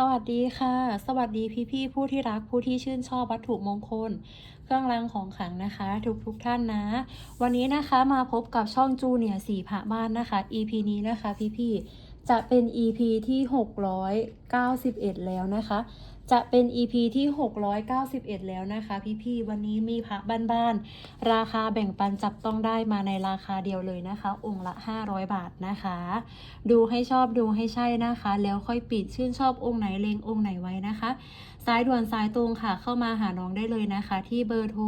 สวัสดีค่ะ สวัสดีพี่ๆผู้ที่รักผู้ที่ชื่นชอบวัตถุมงคล เครื่องรางของขลังนะคะ ทุกๆทท่านนะ วันนี้นะคะมาพบกับช่องจูเนียสีพระบ้านนะคะ EP นี้นะคะพี่ๆจะเป็น EP ที่ 691 แล้วนะคะ จะเป็น EP ที่ 691 แล้วนะคะ พี่ๆ วันนี้มีพระบ้านๆ ราคาแบ่งปันจับต้องได้มาในราคาเดียวเลยนะคะ องค์ละ 500 บาทนะคะ ดูให้ชอบดูให้ใช่นะคะ แล้วค่อยปิดชื่นชอบองค์ไหนเลงองค์ไหนไว้นะคะ สายด่วนสายตรงค่ะ เข้ามาหาน้องได้เลยนะคะ ที่เบอร์โทร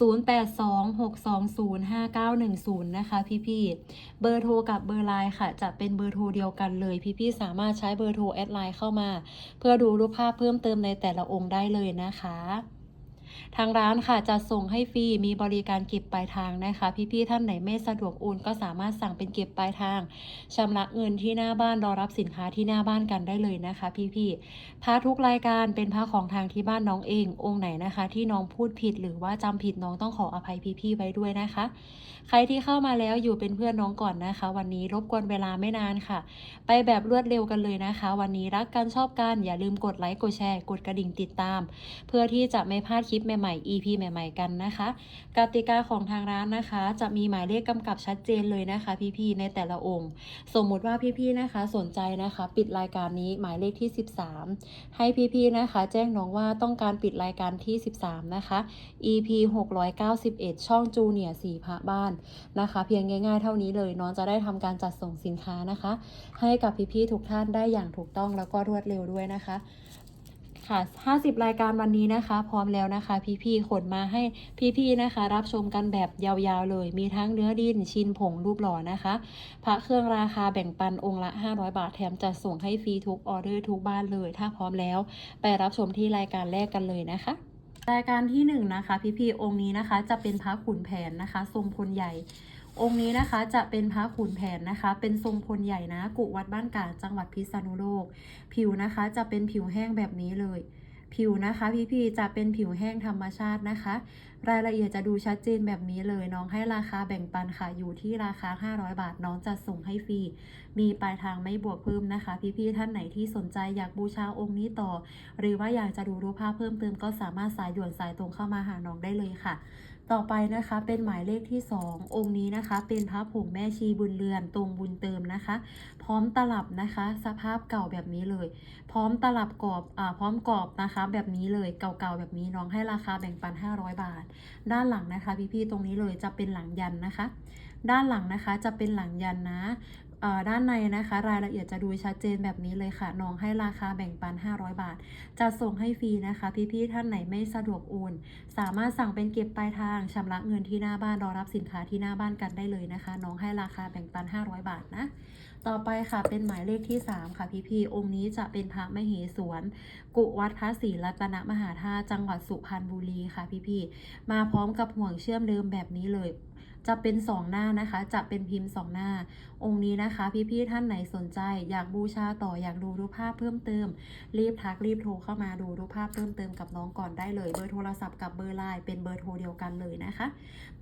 0826205910 นะคะ พี่ๆ เบอร์โทรกับเบอร์ไลน์ค่ะ จะเป็นเบอร์โทรเดียวกันเลย พี่ๆ สามารถใช้เบอร์โทรแอดไลน์เข้ามา เพื่อดูรูปภาพเพิ่มเติมในแต่ละองค์ได้เลยนะคะ ทางร้านค่ะจะส่งให้ฟรีมีบริการเก็บปลายทางนะคะ พี่ๆท่านไหนไม่สะดวกโอนก็สามารถสั่งเป็นเก็บปลายทางชำระเงินที่หน้าบ้านรอรับสินค้าที่หน้าบ้านกันได้เลยนะคะ พี่ๆพระทุกรายการเป็นพระของทางที่บ้านน้องเอง องค์ไหนนะคะ ที่น้องพูดผิดหรือว่าจำผิดน้องต้องขออภัยพี่ๆไว้ด้วยนะคะ ใครที่เข้ามาแล้วอยู่เป็นเพื่อนน้องก่อนนะคะ วันนี้รบกวนเวลาไม่นานค่ะ ไปแบบรวดเร็วกันเลยนะคะ วันนี้รักกันชอบกันอย่าลืมกดไลค์กดแชร์กดกระดิ่งติดตาม เพื่อที่จะไม่พลาดคลิปใหม่ๆ EP ใหม่ ๆ กันนะคะ กติกาของทางร้านนะคะ จะมีหมายเลขกำกับชัดเจนเลยนะคะ พี่ๆในแต่ละองค์ สมมุติว่าพี่ๆนะคะ สนใจนะคะ ปิดรายการนี้หมายเลขที่ 13 ให้พี่ๆนะคะ แจ้งน้องว่าต้องการปิดรายการที่ 13 นะคะ EP 691 ช่องจูเนียร์สีพระบ้านนะคะ เพียงง่าย ๆ เท่านี้เลยน้องจะได้ทำการจัดส่งสินค้านะคะ ให้กับพี่ๆทุกท่านได้อย่างถูกต้องแล้วก็รวดเร็วด้วยนะคะ ค่ะ 50 รายการวันนี้นะคะ พร้อมแล้วนะคะ พี่ๆขนมาให้พี่ๆนะคะ รับชมกันแบบยาวๆเลย มีทั้งเนื้อดินชินผงรูปหล่อนะคะ พระเครื่องราคาแบ่งปันองค์ละ 500 บาทแถมจัดส่งให้ฟรีทุกออเดอร์ทุกบ้านเลย ถ้าพร้อมแล้ว ไปรับชมที่รายการแรกกันเลยนะคะรายการที่หนึ่งนะคะ พี่ๆองค์นี้นะคะ จะเป็นพระขุนแผนนะคะ ทรงพลใหญ่ องค์นี้นะคะจะเป็นพระขุนแผนนะคะ เป็นทรงพลใหญ่นะ กุวัดบ้านกาจังหวัดพิษณุโลก ผิวนะคะจะเป็นผิวแห้งแบบนี้เลย ผิวนะคะพี่ๆจะเป็นผิวแห้งธรรมชาตินะคะ รายละเอียดจะดูชัดเจนแบบนี้เลย น้องให้ราคาแบ่งปันค่ะ อยู่ที่ราคา 500 บาท น้องจะส่งให้ฟรี มีปลายทางไม่บวกเพิ่มนะคะ พี่ๆท่านไหนที่สนใจอยากบูชาองค์นี้ต่อ หรือว่าอยากจะดูรูปภาพเพิ่มเติมก็สามารถสายด่วนสายตรงเข้ามาหาน้องได้เลยค่ะ ต่อไปนะคะเป็นหมายเลขที่ 2 องค์นี้นะคะ เป็นพระผงแม่ชีบุญเรือนตรงบุญเติมนะคะ พร้อมตลับนะคะ สภาพเก่าแบบนี้เลย พร้อมตลับกรอบอ่าพร้อมกรอบนะคะ แบบนี้เลยเก่าๆแบบนี้น้องให้ราคาแบ่งปัน 500 บาท ด้านหลังนะคะพี่ๆตรงนี้เลยจะเป็นหลังยันนะคะ ด้านหลังนะคะจะเป็นหลังยันนะ ด้านในนะคะ รายละเอียดจะดูชัดเจนแบบนี้เลยค่ะน้องให้ราคาแบ่งปัน 500 บาท จะส่งให้ฟรีนะคะ พี่ๆท่านไหนไม่สะดวกโอนสามารถสั่งเป็นเก็บปลายทางชำระเงินที่หน้าบ้านรอรับสินค้าที่หน้าบ้านกันได้เลยนะคะ น้องให้ราคาแบ่งปัน 500 บาทนะต่อไปค่ะเป็นหมายเลขที่ 3 ค่ะพี่พี่ๆองค์นี้จะเป็นพระมเหสวนกุวัดพระศรีรัตนมหาธาตุจังหวัดสุพรรณบุรีค่ะพี่พี่ๆมาพร้อมกับห่วงเชื่อมเดิมแบบนี้เลย จะเป็นสองหน้านะคะ จะเป็นพิมพ์สองหน้า องค์นี้นะคะ พี่ๆท่านไหนสนใจ อยากบูชาต่ออยากดูรูปภาพเพิ่มเติม รีบทักรีบโทรเข้ามาดูรูปภาพเพิ่มเติมกับน้องก่อนได้เลย เบอร์โทรศัพท์กับเบอร์ไลน์เป็นเบอร์โทรเดียวกันเลยนะคะ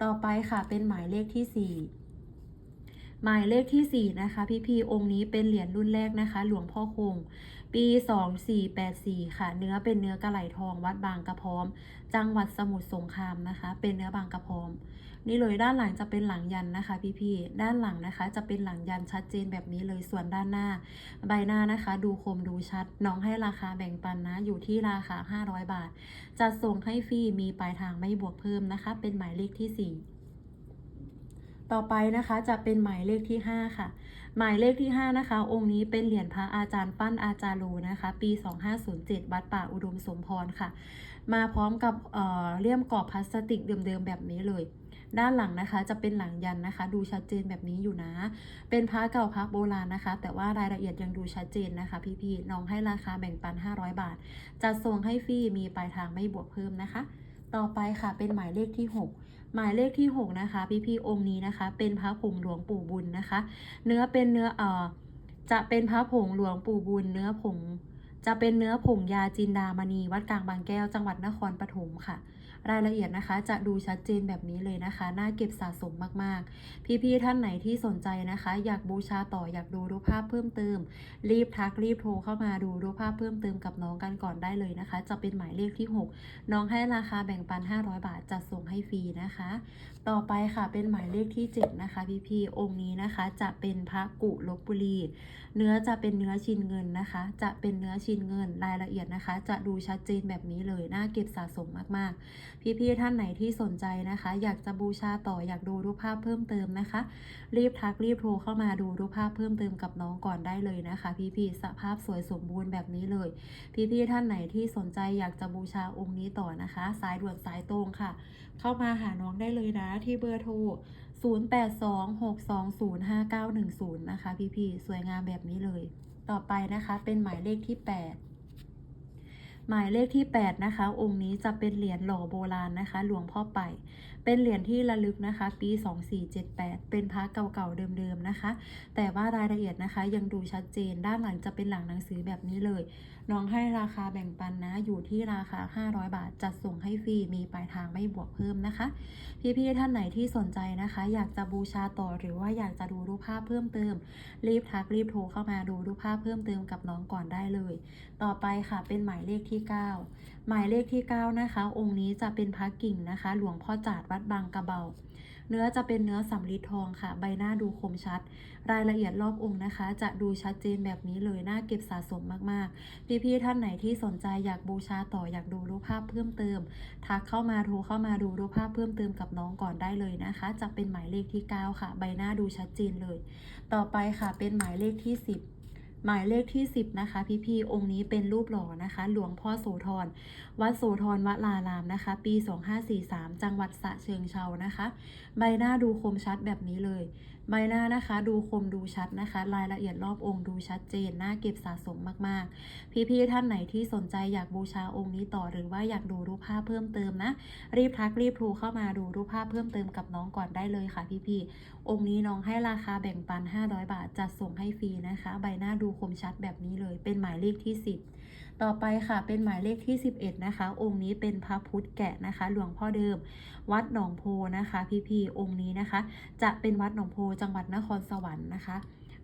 ต่อไปค่ะเป็นหมายเลขที่ 4หมายเลขที่ 4 นะคะ พี่ๆองค์นี้เป็นเหรียญรุ่นแรกนะคะ หลวงพ่อคง ปี 2484 ค่ะ เนื้อเป็นเนื้อกระไหลทองวัดบางกระพร้อม จังหวัดสมุทรสงครามนะคะ เป็นเนื้อบางกระพร้อม นี่เลยด้านหลังจะเป็นหลังยันนะคะ พี่ๆด้านหลังนะคะ จะเป็นหลังยันชัดเจนแบบนี้เลยส่วนด้านหน้า ใบหน้านะคะ ดูคมดูชัด น้องให้ราคาแบ่งปันนะ อยู่ที่ราคา 500 บาท จัดส่งให้ฟรีมีปลายทางไม่บวกเพิ่มนะคะ เป็นหมายเลขที่ 4ต่อไปนะคะจะเป็นหมายเลขที่ 5 ค่ะ หมายเลขที่ 5 นะคะ องค์นี้เป็นเหรียญพระอาจารย์ปั้นอาจารย์โลนะคะ ปี 2507 วัดป่าอุดมสมพรค่ะ มาพร้อมกับเเลี่ยมกรอบพลาสติกเดิมๆแบบนี้เลย ด้านหลังนะคะ จะเป็นหลังยันนะคะ ดูชัดเจนแบบนี้อยู่นะ เป็นพระเก่าพระโบราณนะคะ แต่ว่ารายละเอียดยังดูชัดเจนนะคะ พี่ๆน้องให้ราคาแบ่งปัน 500 บาท จัดส่งให้ฟรีมีปลายทางไม่บวกเพิ่มนะคะ ต่อไปค่ะเป็นหมายเลขที่ 6หมายเลขที่ 6 นะคะ พี่ๆองค์นี้นะคะ เป็นพระผงหลวงปู่บุญนะคะ เนื้อเป็นเนื้อเอ่อจะเป็นพระผงหลวงปู่บุญ เนื้อผง จะเป็นเนื้อผงยาจินดามณีวัดกลางบางแก้วจังหวัดนครปฐมค่ะ รายละเอียดนะคะ จะดูชัดเจนแบบนี้เลยนะคะน่าเก็บสะสมมากๆ พี่ๆท่านไหนที่สนใจนะคะ อยากบูชาต่ออยากดูรูปภาพเพิ่มเติม รีบทักรีบโทรเข้ามาดูรูปภาพเพิ่มเติมกับน้องกันก่อนได้เลยนะคะ จะเป็นหมายเลขที่ 6 น้องให้ราคาแบ่งปัน 500 บาทจัดส่งให้ฟรีนะคะ ต่อไปค่ะเป็นหมายเลขที่ 7 นะคะ พี่ๆองค์นี้นะคะ จะเป็นพระกุลบบุรีเนื้อจะเป็นเนื้อชินเงินนะคะ จะเป็นเนื้อชินเงินรายละเอียดนะคะ จะดูชัดเจนแบบนี้เลยน่าเก็บสะสมมากๆ พี่ๆท่านไหนที่สนใจนะคะ อยากจะบูชาต่ออยากดูรูปภาพเพิ่มเติมนะคะ รีบทักรีบโทรเข้ามาดูรูปภาพเพิ่มเติมกับน้องก่อนได้เลยนะคะ พี่ๆสภาพสวยสมบูรณ์แบบนี้เลย พี่ๆท่านไหนที่สนใจอยากจะบูชาองค์นี้ต่อนะคะ สายด่วนสายตรงค่ะ เข้ามาหาน้องได้เลยนะที่เบอร์โทร 0826205910 นะคะ พี่ๆสวยงามแบบนี้เลย ต่อไปนะคะเป็นหมายเลขที่ 8 หมายเลขที่ 8 นะคะ องค์นี้จะเป็นเหรียญหล่อโบราณนะคะ หลวงพ่อไป เป็นเหรียญที่ระลึกนะคะ ปี 2478 เป็นพระเก่าๆเดิมๆนะคะ แต่ว่ารายละเอียดนะคะ ยังดูชัดเจนด้านหลังจะเป็นหลังหนังสือแบบนี้เลยน้องให้ราคาแบ่งปันนะ อยู่ที่ราคา 500 บาท จัดส่งให้ฟรี มีปลายทางไม่บวกเพิ่มนะคะ พี่ๆท่านไหนที่สนใจนะคะ อยากจะบูชาต่อหรือว่าอยากจะดูรูปภาพเพิ่มเติม รีบทักรีบโทรเข้ามาดูรูปภาพเพิ่มเติมกับน้องก่อนได้เลย ต่อไปค่ะเป็นหมายเลขที่ 9 หมายเลขที่ 9 นะคะ องค์นี้จะเป็นพระกิ่งนะคะ หลวงพ่อจาดวัดบางกระเบา เนื้อจะเป็นเนื้อสำริดทองค่ะ ใบหน้าดูคมชัด รายละเอียดรอบองค์นะคะ จะดูชัดเจนแบบนี้เลยน่าเก็บสะสมมากๆ พี่ๆท่านไหนที่สนใจอยากบูชาต่ออยากดูรูปภาพเพิ่มเติม ทักเข้ามาโทรเข้ามาดูรูปภาพเพิ่มเติมกับน้องก่อนได้เลยนะคะ จะเป็นหมายเลขที่ 9 ค่ะ ใบหน้าดูชัดเจนเลย ต่อไปค่ะเป็นหมายเลขที่ 10 หมายเลขที่ 10 นะคะ พี่ๆองค์นี้เป็นรูปหล่อนะคะ หลวงพ่อโสธรวัดโสธรวัดลารามนะคะ ปี 2543 จังหวัดสระเชิงเชานะคะ ใบหน้าดูคมชัดแบบนี้เลย ใบหน้านะคะ ดูคมดูชัดนะคะ รายละเอียดรอบองค์ดูชัดเจนน่าเก็บสะสมมากๆ พี่ๆท่านไหนที่สนใจอยากบูชาองค์นี้ต่อหรือว่าอยากดูรูปภาพเพิ่มเติมนะ รีบทักรีบโทรเข้ามาดูรูปภาพเพิ่มเติมกับน้องก่อนได้เลยค่ะพี่ๆองค์นี้น้องให้ราคาแบ่งปัน 500 บาท จัดส่งให้ฟรีนะคะ ใบหน้าดูคมชัดแบบนี้เลย เป็นหมายเลขที่ 10 ต่อไปค่ะ เป็นหมายเลขที่ 11 นะคะ องค์นี้เป็นพระพุทธแกะนะคะ หลวงพ่อเดิม วัดหนองโพนะคะ พี่ๆองค์นี้นะคะ จะเป็นวัดหนองโพจังหวัดนครสวรรค์นะคะ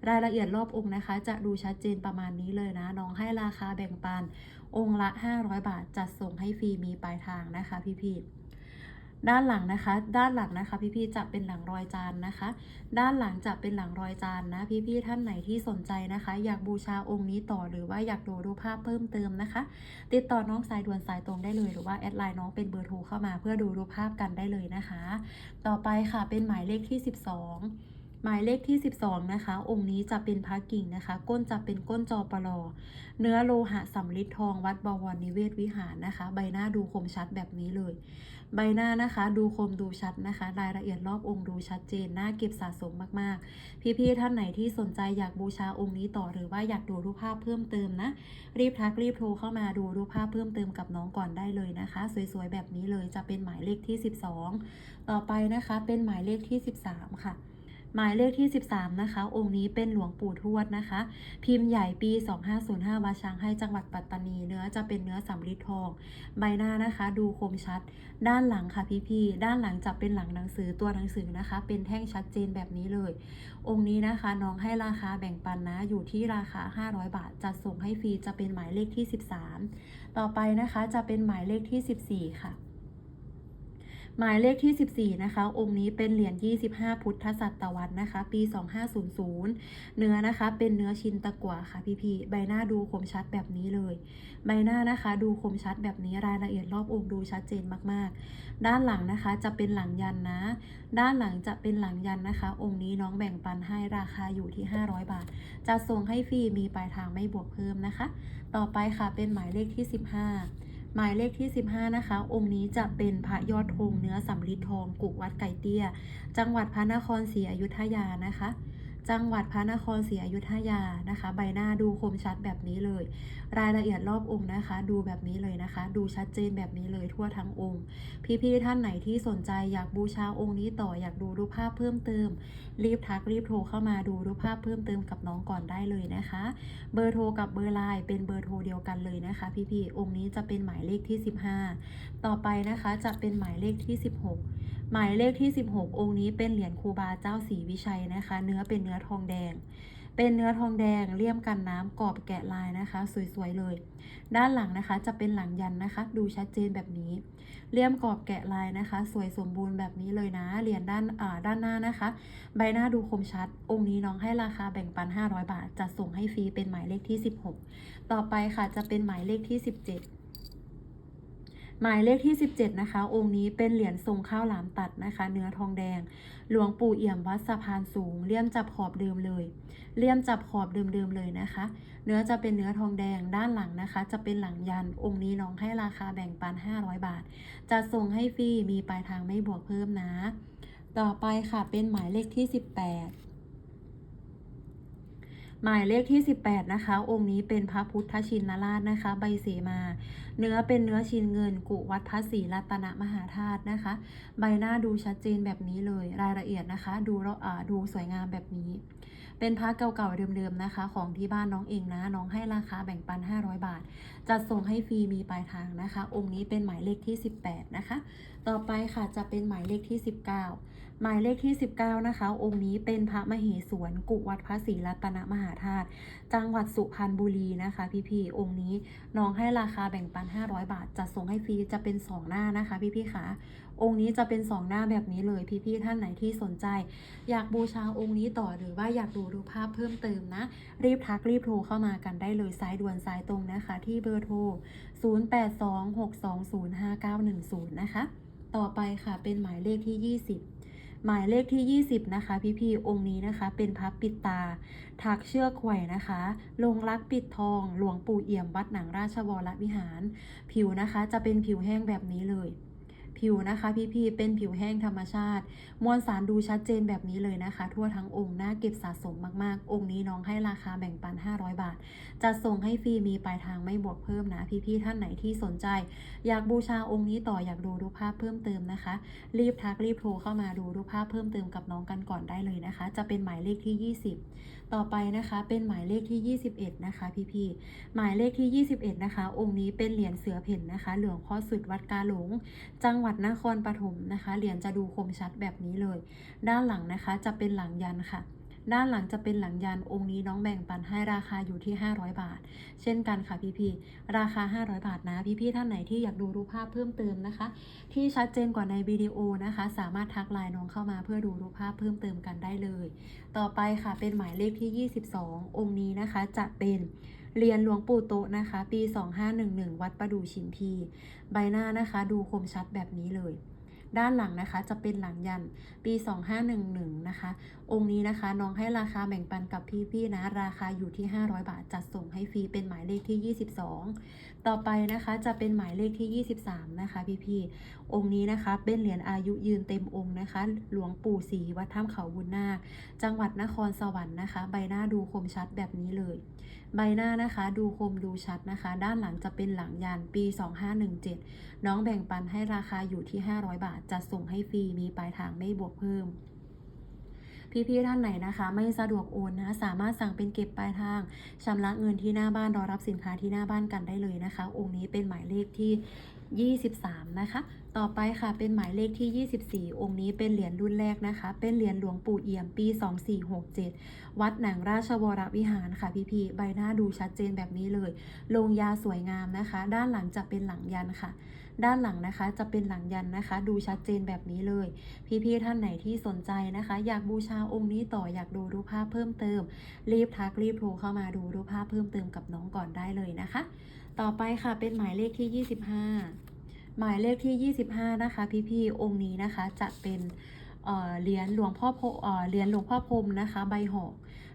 รายละเอียดรอบองค์นะคะ จะดูชัดเจนประมาณนี้เลยนะ น้องให้ราคาแบ่งปัน องค์ละ 500 บาท จัดส่งให้ฟรีมีปลายทางนะคะ พี่ๆ ด้านหลังนะคะ ด้านหลังนะคะ พี่ๆจะเป็นหลังรอยจานนะคะ ด้านหลังจะเป็นหลังรอยจานนะ พี่ๆท่านไหนที่สนใจนะคะ อยากบูชาองค์นี้ต่อหรือว่าอยากดูรูปภาพเพิ่มเติมนะคะ ติดต่อน้องสายด่วนสายตรงได้เลยหรือว่าแอดไลน์น้องเป็นเบอร์โทรเข้ามาเพื่อดูรูปภาพกันได้เลยนะคะ ต่อไปค่ะเป็นหมายเลขที่ 12 หมายเลขที่ 12 นะคะ องค์นี้จะเป็นพระกิ่งนะคะ ก้นจะเป็นก้นจอปลอ เนื้อโลหะสำริดทองวัดบวรนิเวศวิหารนะคะ ใบหน้าดูคมชัดแบบนี้เลย ใบหน้านะคะ ดูคมดูชัดนะคะ รายละเอียดรอบองค์ดูชัดเจนน่าเก็บสะสมมากๆ พี่ๆท่านไหนที่สนใจอยากบูชาองค์นี้ต่อหรือว่าอยากดูรูปภาพเพิ่มเติมนะ รีบทักรีบโทรเข้ามาดูรูปภาพเพิ่มเติมกับน้องก่อนได้เลยนะคะ สวยๆแบบนี้เลยจะเป็นหมายเลขที่ 12 ต่อไปนะคะ เป็นหมายเลขที่ 13 ค่ะ หมายเลขที่ 13 นะคะ องค์นี้เป็นหลวงปู่ทวดนะคะ พิมพ์ใหญ่ปี 2505วัดช้างให้จังหวัดปัตตานี เนื้อจะเป็นเนื้อสำริดทอง ใบหน้านะคะ ดูคมชัด ด้านหลังค่ะพี่ๆด้านหลังจะเป็นหลังหนังสือตัวหนังสือนะคะ เป็นแท่งชัดเจนแบบนี้เลย องค์นี้นะคะน้องให้ราคาแบ่งปันนะอยู่ที่ราคา 500 บาทจัดส่งให้ฟรีจะเป็นหมายเลขที่ 13 ต่อไปนะคะจะเป็นหมายเลขที่ 14 ค่ะ หมายเลขที่ 14 นะคะ องค์นี้เป็นเหรียญ 25 พุทธศตวรรษนะคะ ปี 2500 เนื้อนะคะ เป็นเนื้อชินตะกั่วค่ะพี่ๆใบหน้าดูคมชัดแบบนี้เลย ใบหน้านะคะ ดูคมชัดแบบนี้รายละเอียดรอบองค์ดูชัดเจนมากๆ ด้านหลังนะคะจะเป็นหลังยันนะ ด้านหลังจะเป็นหลังยันนะคะ องค์นี้น้องแบ่งปันให้ราคาอยู่ที่ 500 บาท จะส่งให้ฟรีมีปลายทางไม่บวกเพิ่มนะคะ ต่อไปค่ะเป็นหมายเลขที่ 15 หมายเลขที่ 15 นะคะ องค์นี้จะเป็นพระยอดธงเนื้อสำลิดทองกุกวัดไก่เตี้ย จังหวัดพระนครศรีอยุธยานะคะ จังหวัดพระนครศรีอยุธยานะคะ ใบหน้าดูคมชัดแบบนี้เลยรายละเอียดรอบองค์นะคะ ดูแบบนี้เลยนะคะ ดูชัดเจนแบบนี้เลยทั่วทั้งองค์ พี่ๆท่านไหนที่สนใจอยากบูชาองค์นี้ต่ออยากดูรูปภาพเพิ่มเติม รีบทักรีบโทรเข้ามาดูรูปภาพเพิ่มเติมกับน้องก่อนได้เลยนะคะ เบอร์โทรกับเบอร์ไลน์เป็นเบอร์โทรเดียวกันเลยนะคะ พี่ๆองค์นี้จะเป็นหมายเลขที่ 15 ต่อไปนะคะจะเป็นหมายเลขที่ 16 หมายเลขที่ 16 องค์นี้เป็นเหรียญครูบาเจ้าศรีวิชัยนะคะ เนื้อเป็นเนื้อทองแดง เป็นเนื้อทองแดงเลี่ยมกันน้ำกรอบแกะลายนะคะ สวยๆเลย ด้านหลังนะคะจะเป็นหลังยันนะคะ ดูชัดเจนแบบนี้ เลี่ยมกรอบแกะลายนะคะ สวยสมบูรณ์แบบนี้เลยนะเหรียญด้านอ่าด้านหน้านะคะ ใบหน้าดูคมชัด องค์นี้น้องให้ราคาแบ่งปัน 500 บาทจะส่งให้ฟรีเป็นหมายเลขที่ 16 ต่อไปค่ะจะเป็นหมายเลขที่ 17 หมายเลขที่ 17 นะคะ องค์นี้เป็นเหรียญทรงข้าวหลามตัดนะคะ เนื้อทองแดง หลวงปู่เอี่ยมวัดสะพานสูงเลี่ยมจับขอบเดิมเลยเลี่ยมจับขอบเดิมๆเลยนะคะ เนื้อจะเป็นเนื้อทองแดงด้านหลังนะคะ จะเป็นหลังยันองค์นี้น้องให้ราคาแบ่งปัน 500 บาท จะส่งให้ฟรีมีปลายทางไม่บวกเพิ่มนะ ต่อไปค่ะเป็นหมายเลขที่ 18 หมายเลขที่ 18 นะคะ องค์นี้เป็นพระพุทธชินราชนะคะ ใบเสมา เนื้อเป็นเนื้อชินเงิน กุวัดพระศรีรัตนมหาธาตุนะคะ ใบหน้าดูชัดเจนแบบนี้เลย รายละเอียดนะคะ ดูเราอ่าดูสวยงามแบบนี้ เป็นพระเก่าๆเดิมๆนะคะ ของที่บ้านน้องเองนะ น้องให้ราคาแบ่งปัน 500 บาท จัดส่งให้ฟรีมีปลายทางนะคะ องค์นี้เป็นหมายเลขที่ 18 นะคะ ต่อไปค่ะจะเป็นหมายเลขที่ 19 หมายเลขที่ 19 นะคะ องค์นี้เป็นพระมเหสวนกุวัดพระศรีรัตนมหาธาตุจังหวัดสุพรรณบุรีนะคะ พี่ๆองค์นี้น้องให้ราคาแบ่งปัน 500 บาทจะส่งให้ฟรีจะเป็น 2 หน้านะคะ พี่ๆคะองค์นี้จะเป็น 2 หน้าแบบนี้เลยพี่ๆท่านไหนที่สนใจ อยากบูชาองค์นี้ต่อหรือว่าอยากดูรูปภาพเพิ่มเติมนะ รีบทักรีบโทรเข้ามากันได้เลยสายด่วนสายตรงนะคะ ที่เบอร์โทร 0826205910 นะคะ ต่อไปค่ะเป็นหมายเลขที่ 20 หมายเลขที่ 20 นะคะ พี่ๆองค์นี้นะคะ เป็นพระปิดตา ถักเชือกไขว่นะคะ ลงรักปิดทอง หลวงปู่เอี่ยมวัดหนังราชวรวิหาร ผิวนะคะจะเป็นผิวแห้งแบบนี้เลย ผิวนะคะพี่ๆเป็นผิวแห้งธรรมชาติ มวลสารดูชัดเจนแบบนี้เลยนะคะ ทั่วทั้งองค์น่าเก็บสะสมมากๆ องค์นี้น้องให้ราคาแบ่งปัน 500 บาท จะส่งให้ฟรีมีปลายทางไม่บวกเพิ่มนะพี่ๆท่านไหนที่สนใจ อยากบูชาองค์นี้ต่ออยากดูรูปภาพเพิ่มเติมนะคะ รีบทักรีบโทรเข้ามาดูรูปภาพเพิ่มเติมกับน้องกันก่อนได้เลยนะคะ จะเป็นหมายเลขที่ 20 ต่อไปนะคะเป็นหมายเลขที่ 21 นะคะพี่ๆหมายเลขที่ 21 นะคะ องค์นี้เป็นเหรียญเสือเพ่นนะคะ เหลวงพ่อสุดวัดกาหลงจังหวัดวัดนครปฐมนะคะ เหรียญจะดูคมชัดแบบนี้เลย ด้านหลังนะคะจะเป็นหลังยันค่ะ ด้านหลังจะเป็นหลังยันองค์นี้น้องแบ่งปันให้ราคาอยู่ที่ 500 บาท เช่นกันค่ะพี่ๆราคา 500 บาทนะพี่ๆท่านไหนที่อยากดูรูปภาพเพิ่มเติมนะคะ ที่ชัดเจนกว่าในวิดีโอนะคะ สามารถทักไลน์น้องเข้ามาเพื่อดูรูปภาพเพิ่มเติมกันได้เลย ต่อไปค่ะเป็นหมายเลขที่ 22 องค์นี้นะคะจะเป็น เหรียญหลวงปู่โตะนะคะ ปี 2511 วัดประดู่ชินพี ใบหน้านะคะดูคมชัดแบบนี้เลย ด้านหลังนะคะจะเป็นหลังยันปี 2511 นะคะ องค์นี้นะคะน้องให้ราคาแบ่งปันกับพี่ๆนะ ราคาอยู่ที่ 500 บาท จัดส่งให้ฟรีเป็นหมายเลขที่ 22 ต่อไปนะคะจะเป็นหมายเลขที่ 23 นะคะ พี่ๆองค์นี้นะคะเป็นเหรียญอายุยืนเต็มองค์นะคะ หลวงปู่ศรีวัดถ้ำเขาบุญนาคจังหวัดนครสวรรค์นะคะ ใบหน้าดูคมชัดแบบนี้เลย ใบหน้านะคะ ดูคมดูชัดนะคะ ด้านหลังจะเป็นหลังยานปี 2517 น้องแบ่งปันให้ราคาอยู่ที่ 500 บาทจะส่งให้ฟรี มีปลายทางไม่บวกเพิ่มพี่ๆท่านไหนนะคะ ไม่สะดวกโอนนะสามารถสั่งเป็นเก็บปลายทางชำระเงินที่หน้าบ้านรอรับสินค้าที่หน้าบ้านกันได้เลยนะคะ องค์นี้เป็นหมายเลขที่ 23 นะคะ ต่อไปค่ะเป็นหมายเลขที่ 24 องค์นี้เป็นเหรียญรุ่นแรกนะคะ เป็นเหรียญหลวงปู่เอี่ยมปี 2467 วัดหนังราชวรวิหารค่ะพี่ๆใบหน้าดูชัดเจนแบบนี้เลย ลงยาสวยงามนะคะ ด้านหลังจะเป็นหลังยันค่ะ ด้านหลังนะคะจะเป็นหลังยันนะคะ ดูชัดเจนแบบนี้เลย พี่ๆท่านไหนที่สนใจนะคะ อยากบูชาองค์นี้ต่ออยากดูรูปภาพเพิ่มเติม รีบทักรีบโทรเข้ามาดูรูปภาพเพิ่มเติมกับน้องก่อนได้เลยนะคะ ต่อไปค่ะเป็นหมายเลขที่ 25 หมายเลขที่ 25 นะคะ พี่ๆองค์นี้นะคะจะเป็นเหรียญหลวงพ่อโพเหรียญหลวงพ่อพรมนะคะ ใบหอก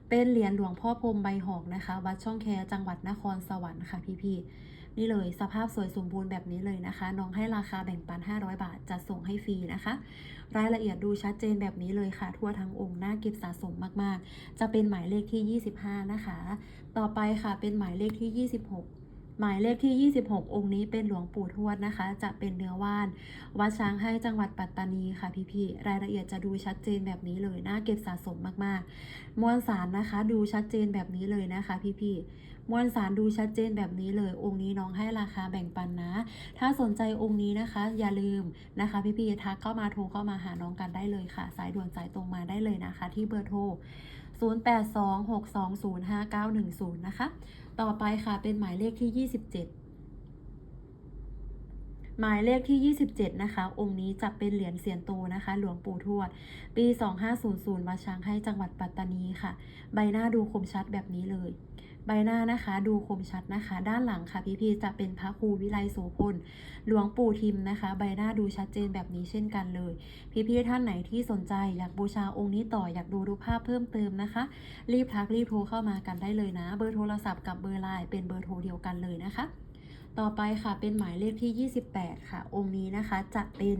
เป็นเหรียญหลวงพ่อพรมใบหอกนะคะ วัดช่องแคจังหวัดนครสวรรค์ค่ะพี่ๆนี่เลยสภาพสวยสมบูรณ์แบบนี้เลยนะคะ น้องให้ราคาแบ่งปัน 500 บาทจะส่งให้ฟรีนะคะ รายละเอียดดูชัดเจนแบบนี้เลยค่ะ ทั่วทั้งองค์น่าเก็บสะสมมากๆ จะเป็นหมายเลขที่ 25 นะคะ ต่อไปค่ะเป็นหมายเลขที่ 26 หมายเลขที่ 26 องค์นี้เป็นหลวงปู่ทวดนะคะ จะเป็นเนื้อว่าน วัดช้างให้จังหวัดปัตตานีค่ะพี่ๆรายละเอียดจะดูชัดเจนแบบนี้เลยน่าเก็บสะสมมากๆ มวลสารนะคะ ดูชัดเจนแบบนี้เลยนะคะพี่ๆมวลสารดูชัดเจนแบบนี้เลย องค์นี้น้องให้ราคาแบ่งปันนะ ถ้าสนใจองค์นี้นะคะ อย่าลืมนะคะ พี่ๆทักเข้ามาโทรเข้ามาหาน้องกันได้เลยค่ะ สายด่วนสายตรงมาได้เลยนะคะ ที่เบอร์โทร 0826205910 นะคะ ต่อไปค่ะเป็นหมายเลขที่ 27 หมายเลขที่ 27 นะคะ องค์นี้จะเป็นเหรียญเซียนโตนะคะ หลวงปู่ทวด ปี 2500 มาช้างให้จังหวัดปัตตานีค่ะ ใบหน้าดูคมชัดแบบนี้เลย ใบหน้านะคะดูคมชัดนะคะ ด้านหลังค่ะพี่พีจะเป็นพระครูวิไลโสพลหลวงปู่ทิมนะคะ ใบหน้าดูชัดเจนแบบนี้เช่นกันเลย พี่ๆท่านไหนที่สนใจอยากบูชาองค์นี้ต่ออยากดูรูปภาพเพิ่มเติมนะคะ รีบทักรีบโทรเข้ามากันได้เลยนะ เบอร์โทรศัพท์กับเบอร์ไลน์เป็นเบอร์โทรเดียวกันเลยนะคะ ต่อไปค่ะเป็นหมายเลขที่ 28 ค่ะ องค์นี้นะคะจะเป็น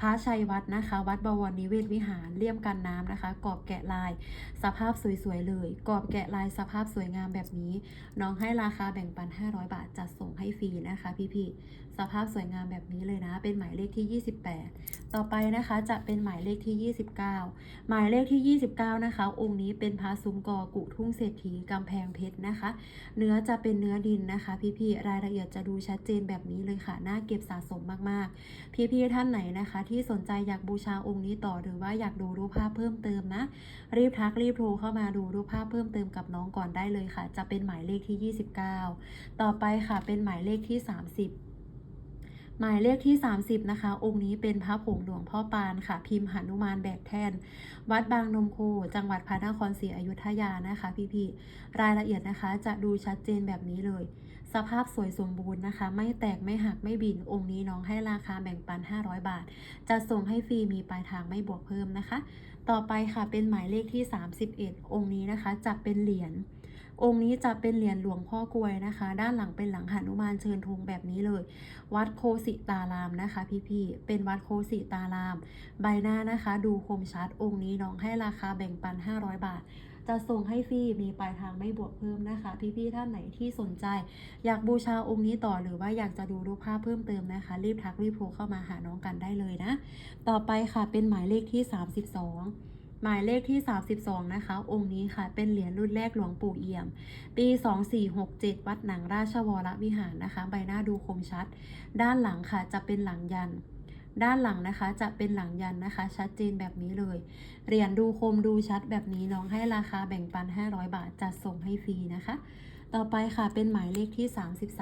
พระชัยวัดนะคะ วัดบวรนิเวศวิหารเลี่ยมกันน้ำนะคะกรอบแกะลายสภาพสวยๆเลยกรอบแกะลายสภาพสวยงามแบบนี้ น้องให้ราคาแบ่งปัน 500 บาทจัดส่งให้ฟรีนะคะพี่ๆ สภาพสวยงามแบบนี้เลยนะ เป็นหมายเลขที่ 28 ต่อไปนะคะจะเป็นหมายเลขที่ 29 หมายเลขที่ 29 นะคะ องค์นี้เป็นพระซุ้มกอกุทุ่งเศรษฐีกำแพงเพชรนะคะ เนื้อจะเป็นเนื้อดินนะคะ พี่ๆรายละเอียดจะดูชัดเจนแบบนี้เลยค่ะน่าเก็บสะสมมากๆ พี่ๆท่านไหนนะคะ ที่สนใจอยากบูชาองค์นี้ต่อหรือว่าอยากดูรูปภาพเพิ่มเติมนะ รีบทักรีบโทรเข้ามาดูรูปภาพเพิ่มเติมกับน้องก่อนได้เลยค่ะ จะเป็นหมายเลขที่ 29 ต่อไปค่ะเป็นหมายเลขที่ 30 หมายเลขที่ 30 นะคะ องค์นี้เป็นพระผงหลวงพ่อปานค่ะ พิมพ์หนุมานแบกแทนวัดบางนมโค จังหวัดพระนครศรีอยุธยานะคะ พี่ๆ รายละเอียดนะคะจะดูชัดเจนแบบนี้เลย สภาพสวยสมบูรณ์นะคะ ไม่แตกไม่หักไม่บิน องค์นี้น้องให้ราคาแบ่งปัน 500 บาท จะส่งให้ฟรีมีปลายทางไม่บวกเพิ่มนะคะ ต่อไปค่ะเป็นหมายเลขที่ 31 องค์นี้นะคะจะเป็นเหรียญ องค์นี้จะเป็นเหรียญหลวงพ่อกลวยนะคะ ด้านหลังเป็นหลังหนุมานเชิญธงแบบนี้เลย วัดโคสิตารามนะคะ พี่ๆ เป็นวัดโคสิตาราม ใบหน้านะคะ ดูคมชัดองค์นี้น้องให้ราคาแบ่งปัน 500 บาท จะส่งให้ฟรีมีปลายทางไม่บวกเพิ่มนะคะ พี่ๆ ท่านไหนที่สนใจ อยากบูชาองค์นี้ต่อหรือว่าอยากจะดูรูปภาพเพิ่มเติมนะคะ รีบทักรีบโทรเข้ามาหาน้องกันได้เลยนะ ต่อไปค่ะเป็นหมายเลขที่ 32 หมายเลขที่ 32 นะคะ องค์นี้ค่ะเป็นเหรียญรุ่นแรกหลวงปู่เอี่ยม ปี 2467 วัดหนังราชวรวิหารนะคะ ใบหน้าดูคมชัด ด้านหลังค่ะจะเป็นหลังยันด้านหลังนะคะจะเป็นหลังยันนะคะ ชัดเจนแบบนี้เลย เหรียญดูคมดูชัดแบบนี้น้องให้ราคาแบ่งปัน 500 บาทจัดส่งให้ฟรีนะคะ ต่อไปค่ะเป็นหมายเลขที่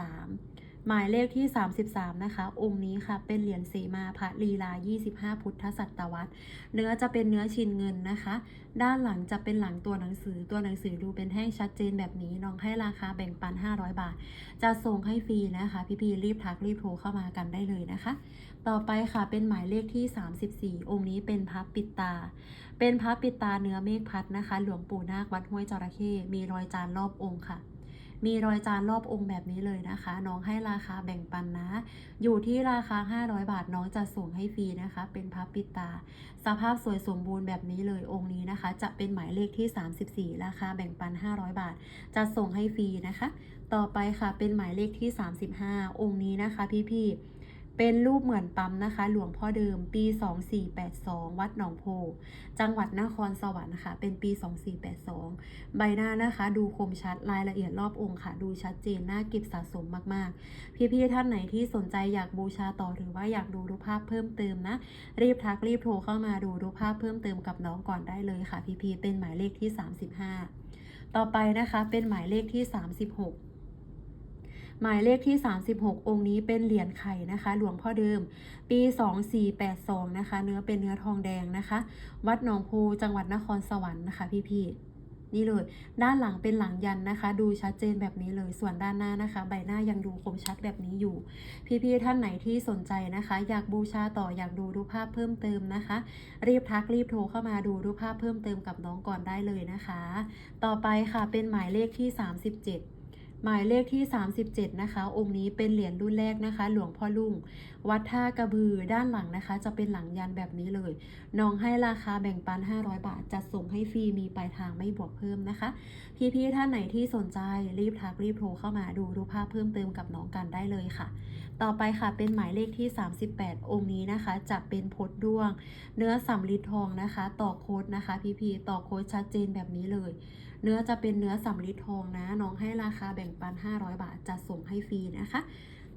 33 หมายเลขที่ 33 นะคะ องค์นี้ค่ะ เป็นเหรียญเสมาพระลีลา 25 พุทธศตวรรษ เนื้อจะเป็นเนื้อชินเงินนะคะ ด้านหลังจะเป็นหลังตัวหนังสือ ตัวหนังสือดูเป็นแท่งชัดเจนแบบนี้น้องให้ราคาแบ่งปัน 500 บาท จะส่งให้ฟรีนะคะ พี่ๆรีบทักรีบโทรเข้ามากันได้เลยนะคะ ต่อไปค่ะเป็นหมายเลขที่ 34 องค์นี้เป็นพระปิดตา เป็นพระปิดตาเนื้อเมฆพัดนะคะ หลวงปู่นาควัดห้วยจระเข้มีรอยจานรอบองค์ค่ะ มีรอยจานรอบองค์แบบนี้เลยนะคะ น้องให้ราคาแบ่งปันนะ อยู่ที่ราคา 500 บาทน้องจะส่งให้ฟรีนะคะ เป็นพับปิดตา สภาพสวยสมบูรณ์แบบนี้เลยองค์นี้นะคะ จะเป็นหมายเลขที่ 34 ราคาแบ่งปัน 500 บาท จะส่งให้ฟรีนะคะ ต่อไปค่ะเป็นหมายเลขที่ 35 องค์นี้นะคะพี่ๆ เป็นรูปเหมือนปั๊มนะคะ หลวงพ่อเดิมปี 2482 วัดหนองโพ จังหวัดนครสวรรค์ค่ะเป็นปี 2482 ใบหน้านะคะ ดูคมชัดรายละเอียดรอบองค์ค่ะ ดูชัดเจนน่าเก็บสะสมมากๆ พี่ๆท่านไหนที่สนใจอยากบูชาต่อหรือว่าอยากดูรูปภาพเพิ่มเติมนะ รีบทักรีบโทรเข้ามาดูรูปภาพเพิ่มเติมกับน้องก่อนได้เลยค่ะ พี่ๆเป็นหมายเลขที่ 35 ต่อไปนะคะเป็นหมายเลขที่ 36 หมายเลขที่ 36 องค์นี้เป็นเหรียญไข่นะคะ หลวงพ่อเดิม ปี 2482 นะคะ เนื้อเป็นเนื้อทองแดงนะคะ วัดหนองโพจังหวัดนครสวรรค์นะคะ พี่ๆนี่เลย ด้านหลังเป็นหลังยันนะคะ ดูชัดเจนแบบนี้เลย ส่วนด้านหน้านะคะ ใบหน้ายังดูคมชัดแบบนี้อยู่ พี่ๆท่านไหนที่สนใจนะคะ อยากบูชาต่ออยากดูรูปภาพเพิ่มเติมนะคะ รีบทักรีบโทรเข้ามาดูรูปภาพเพิ่มเติมกับน้องก่อนได้เลยนะคะ ต่อไปค่ะเป็นหมายเลขที่ 37 หมายเลขที่ 37 นะคะ องค์นี้เป็นเหรียญรุ่นแรกนะคะ หลวงพ่อลุง วัดท่ากระบือด้านหลังนะคะ จะเป็นหลังยันแบบนี้เลย น้องให้ราคาแบ่งปัน 500 บาท จัดส่งให้ฟรี มีปลายทางไม่บวกเพิ่มนะคะ พี่ๆท่านไหนที่สนใจรีบทักรีบโทรเข้ามาดูรูปภาพเพิ่มเติมกับน้องกันได้เลยค่ะ ต่อไปค่ะเป็นหมายเลขที่ 38 องค์นี้นะคะ จะเป็นพดด้วง เนื้อสำลิดทองนะคะ ต่อโค้ดนะคะ พี่ๆต่อโค้ดชัดเจนแบบนี้เลย เนื้อจะเป็นเนื้อสำลิดทองนะ น้องให้ราคาแบ่งปัน 500 บาทจะส่งให้ฟรีนะคะ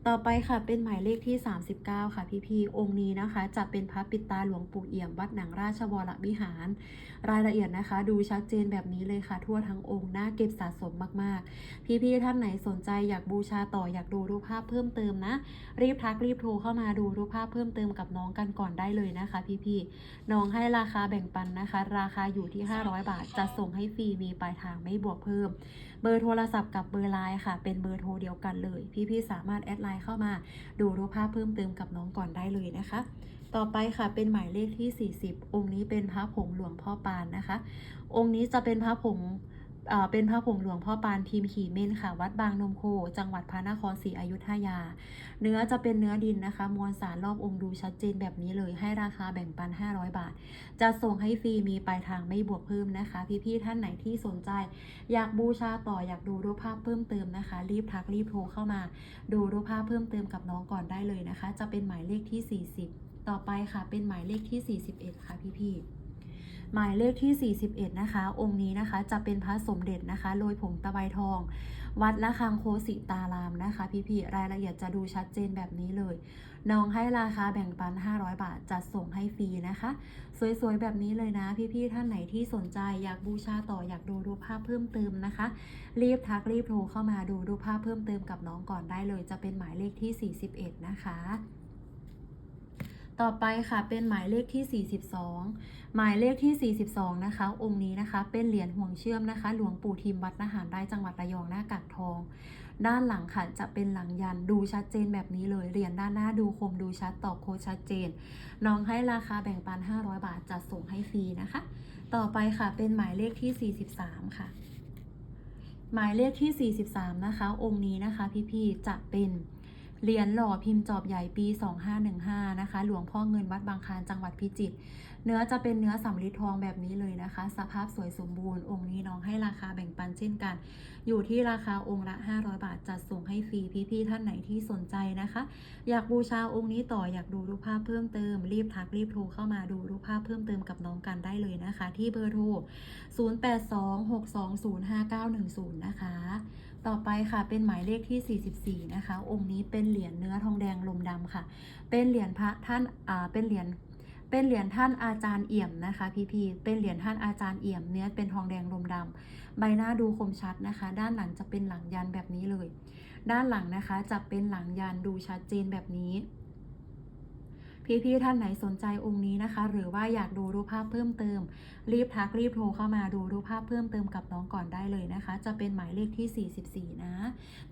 ต่อไปค่ะเป็นหมายเลขที่ 39 ค่ะพี่ๆองค์นี้นะคะ จะเป็นพระปิดตาหลวงปู่เอี่ยมวัดหนังราชวรวิหาร รายละเอียดนะคะ ดูชัดเจนแบบนี้เลยค่ะ ทั่วทั้งองค์น่าเก็บสะสมมากๆ พี่ๆท่านไหนสนใจอยากบูชาต่ออยากดูรูปภาพเพิ่มเติมนะ รีบทักรีบโทรเข้ามาดูรูปภาพเพิ่มเติมกับน้องกันก่อนได้เลยนะคะ พี่ๆน้องให้ราคาแบ่งปันนะคะ ราคาอยู่ที่ 500 บาทจะส่งให้ฟรีมีปลายทางไม่บวกเพิ่ม บอร์โทรศัพท์กับเบอร์ไลน์ค่ะ เป็นเบอร์โทรเดียวกันเลย พี่ๆสามารถแอดไลน์เข้ามาดูรูปภาพเพิ่มเติมกับน้องก่อนได้เลยนะคะ ต่อไปค่ะเป็นหมายเลขที่ 40 องค์นี้เป็นพระผงหลวงพ่อปานนะคะ องค์นี้จะเป็นพระผง เป็นพระผงหลวงพ่อปานพิมพ์ขีเม่นค่ะ วัดบางนมโค จังหวัดพระนครศรีอยุธยา เนื้อจะเป็นเนื้อดินนะคะ มวลสารรอบองค์ดูชัดเจนแบบนี้เลยให้ราคาแบ่งปัน 500 บาท จะส่งให้ฟรีมีปลายทางไม่บวกเพิ่มนะคะ พี่ๆท่านไหนที่สนใจ อยากบูชาต่ออยากดูรูปภาพเพิ่มเติมนะคะ รีบทักรีบโทรเข้ามา ดูรูปภาพเพิ่มเติมกับน้องก่อนได้เลยนะคะ จะเป็นหมายเลขที่ 40 ต่อไปค่ะเป็นหมายเลขที่ 41 ค่ะพี่ๆ หมายเลขที่ 41 นะคะ องค์นี้นะคะจะเป็นพระสมเด็จนะคะโรยผงตะไบทอง วัดละคังโคสิตารามนะคะ พี่ๆรายละเอียดจะดูชัดเจนแบบนี้เลยน้องให้ราคาแบ่งปัน 500 บาทจัดส่งให้ฟรีนะคะ สวยๆ แบบนี้เลยนะ พี่ๆ ท่านไหนที่สนใจอยากบูชาต่ออยากดูรูปภาพเพิ่มเติมนะคะ รีบทักรีบโทรเข้ามาดูรูปภาพเพิ่มเติมกับน้องก่อนได้เลย จะเป็นหมายเลขที่ 41 นะคะ ต่อไปค่ะเป็นหมายเลขที่ 42 หมายเลขที่ 42 นะคะ องค์นี้นะคะเป็นเหรียญห่วงเชื่อมนะคะ หลวงปู่ทิมวัดนาหารได้จังหวัดระยองหน้ากากทอง ด้านหลังค่ะจะเป็นหลังยันดูชัดเจนแบบนี้เลยเหรียญด้านหน้าดูคมดูชัดต่อโคชัดเจน น้องให้ราคาแบ่งปัน 500 บาทจัดส่งให้ฟรีนะคะ ต่อไปค่ะเป็นหมายเลขที่ 43 ค่ะ หมายเลขที่ 43 นะคะ องค์นี้นะคะพี่ๆจะเป็น เหรียญหล่อพิมพ์จอบใหญ่ปี 2515 นะคะ หลวงพ่อเงินวัดบางคลานจังหวัดพิจิตร เนื้อจะเป็นเนื้อสำริดทองแบบนี้เลยนะคะ สภาพสวยสมบูรณ์ องค์นี้น้องให้ราคาแบ่งปันเช่นกัน อยู่ที่ราคาองค์ละ 500 บาท จัดส่งให้ฟรีพี่ๆท่านไหนที่สนใจนะคะ อยากบูชาองค์นี้ต่ออยากดูรูปภาพเพิ่มเติม รีบทักรีบโทรเข้ามาดูรูปภาพเพิ่มเติมกับน้องกันได้เลยนะคะ ที่เบอร์โทร 0826205910 นะคะ ต่อไปค่ะเป็นหมายเลขที่ 44 นะคะ องค์นี้เป็นเหรียญเนื้อทองแดงลมดำค่ะ เป็นเหรียญพระท่านอ่าเป็นเหรียญเป็นเหรียญท่านอาจารย์เอี่ยมนะคะ พี่พีเป็นเหรียญท่านอาจารย์เอี่ยมเนื้อเป็นทองแดงลมดำใบหน้าดูคมชัดนะคะ ด้านหลังจะเป็นหลังยันแบบนี้เลย ด้านหลังนะคะจะเป็นหลังยันดูชัดเจนแบบนี้ พี่ๆท่านไหนสนใจองค์นี้นะคะ หรือว่าอยากดูรูปภาพเพิ่มเติม รีบทักรีบโทรเข้ามาดูรูปภาพเพิ่มเติมกับน้องก่อนได้เลยนะคะ จะเป็นหมายเลขที่ 44 นะ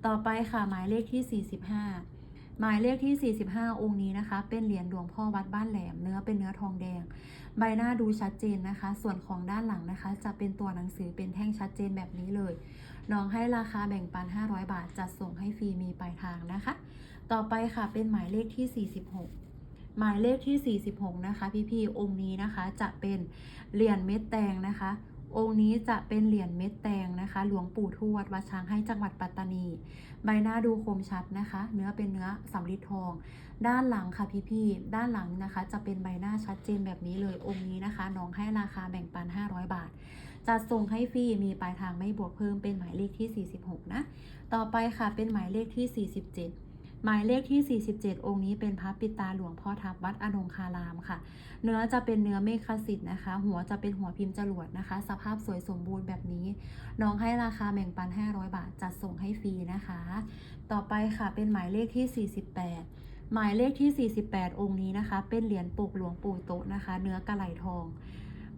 ต่อไปค่ะหมายเลขที่ 45หมายเลขที่ 45 องค์นี้นะคะ เป็นเหรียญหลวงพ่อวัดบ้านแหลม เนื้อเป็นเนื้อทองแดง ใบหน้าดูชัดเจนนะคะ ส่วนของด้านหลังนะคะ จะเป็นตัวหนังสือเป็นแท่งชัดเจนแบบนี้เลย น้องให้ราคาแบ่งปัน 500 บาท จัดส่งให้ฟรีมีปลายทางนะคะ ต่อไปค่ะ เป็นหมายเลขที่ 46 หมายเลขที่ 46 นะคะ พี่ๆองค์นี้นะคะจะเป็นเหรียญเม็ดแตงนะคะ องค์นี้จะเป็นเหรียญเม็ดแตงนะคะ หลวงปู่ทวดวัดช้างให้จังหวัดปัตตานี ใบหน้าดูคมชัดนะคะ เนื้อเป็นเนื้อสำริดทอง ด้านหลังค่ะพี่ๆด้านหลังนะคะ จะเป็นใบหน้าชัดเจนแบบนี้เลยองค์นี้นะคะน้องให้ราคาแบ่งปัน 500 บาทจัดส่งให้ฟรีมีปลายทางไม่บวกเพิ่มเป็นหมายเลขที่ 46 นะ ต่อไปค่ะเป็นหมายเลขที่ 47 หมายเลขที่ 47 องค์นี้เป็นพระปิตาหลวงพ่อทับวัดอนงคารามค่ะ เนื้อจะเป็นเนื้อเมฆสิทธิ์นะคะ หัวจะเป็นหัวพิมพ์จรวดนะคะ สภาพสวยสมบูรณ์แบบนี้ น้องให้ราคาแบ่งปัน 500 บาท จัดส่งให้ฟรีนะคะ ต่อไปค่ะเป็นหมายเลขที่ 48 หมายเลขที่ 48 องค์นี้นะคะ เป็นเหรียญปลุกหลวงปู่โตนะคะ เนื้อกระไหลทอง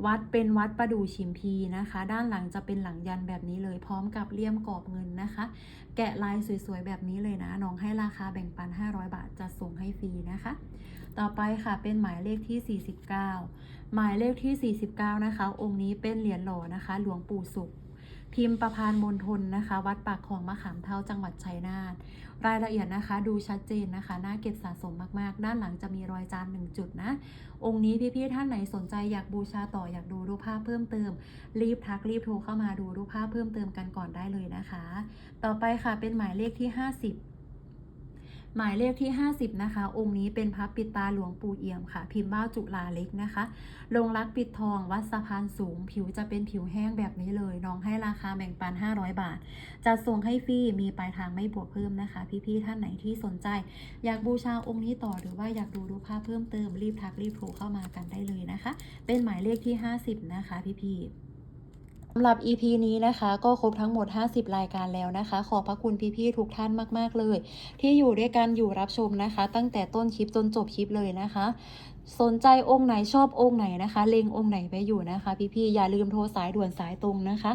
วัดเป็นวัดประดู่ชิมพีนะคะ ด้านหลังจะเป็นหลังยันแบบนี้เลยพร้อมกับเลี่ยมกรอบเงินนะคะ แกะลายสวยๆแบบนี้เลยนะน้องให้ราคาแบ่งปัน 500 บาทจะส่งให้ฟรีนะคะ ต่อไปค่ะเป็นหมายเลขที่ 49 หมายเลขที่ 49 นะคะ องค์นี้เป็นเหรียญหล่อนะคะ หลวงปู่สุข พิมพ์ประพานมณฑลนะคะ วัดปากคลองมะขามเท่าจังหวัดชัยนาทรายละเอียดนะคะ ดูชัดเจนนะคะน่าเก็บสะสมมาก ๆ ด้านหลังจะมีรอยจานหนึ่งจุดนะ องค์นี้พี่ๆท่านไหนสนใจอยากบูชาต่ออยากดูรูปภาพเพิ่มเติม รีบทักรีบโทรเข้ามาดูรูปภาพเพิ่มเติมกันก่อนได้เลยนะคะ ต่อไปค่ะเป็นหมายเลขที่ 50 หมายเลขที่ 50 นะคะ องค์นี้เป็นพระปิตาหลวงปู่เอี่ยมค่ะ พิมพ์บ้าจุลาเล็กนะคะ ลงรักปิดทองวัดสะพานสูง ผิวจะเป็นผิวแห้งแบบนี้เลย น้องให้ราคาแบ่งปัน 500 บาท จะส่งให้ฟรี มีปลายทางไม่บวกเพิ่มนะคะ พี่ๆท่านไหนที่สนใจ อยากบูชาองค์นี้ต่อหรือว่าอยากดูรูปภาพเพิ่มเติมรีบทักรีบโทรเข้ามากันได้เลยนะคะ เป็นหมายเลขที่ 50 นะคะ พี่ๆ สำหรับ EP นี้นะคะก็ครบทั้งหมด 50 รายการแล้วนะคะ ขอบพระคุณพี่ๆทุกท่านมากๆเลย ที่อยู่ด้วยกันอยู่รับชมนะคะ ตั้งแต่ต้นคลิปจนจบคลิปเลยนะคะ สนใจองค์ไหนชอบองค์ไหนนะคะ เลงองค์ไหนไปอยู่นะคะ พี่ๆอย่าลืมโทรสายด่วนสายตรงนะคะ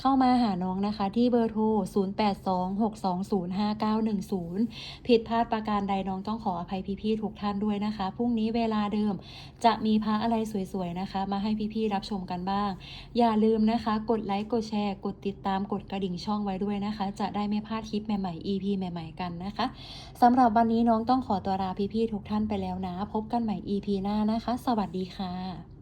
เข้ามาหาน้องนะคะ ที่เบอร์โทร 0826205910 ผิดพลาดประการใดน้องต้องขออภัยพี่ๆทุกท่านด้วยนะคะพรุ่งนี้เวลาเดิมจะมีพระอะไรสวยๆนะคะ มาให้พี่ๆรับชมกันบ้าง อย่าลืมนะคะ กดไลค์กดแชร์กดติดตามกดกระดิ่งช่องไว้ด้วยนะคะ จะได้ไม่พลาดคลิปใหม่ๆ EP ใหม่ ๆกันนะคะสำหรับวันนี้น้องต้องขอตัวลาพี่ๆทุกท่านไปแล้วนะ พบกันใหม่ EP หน้านะคะ สวัสดีค่ะ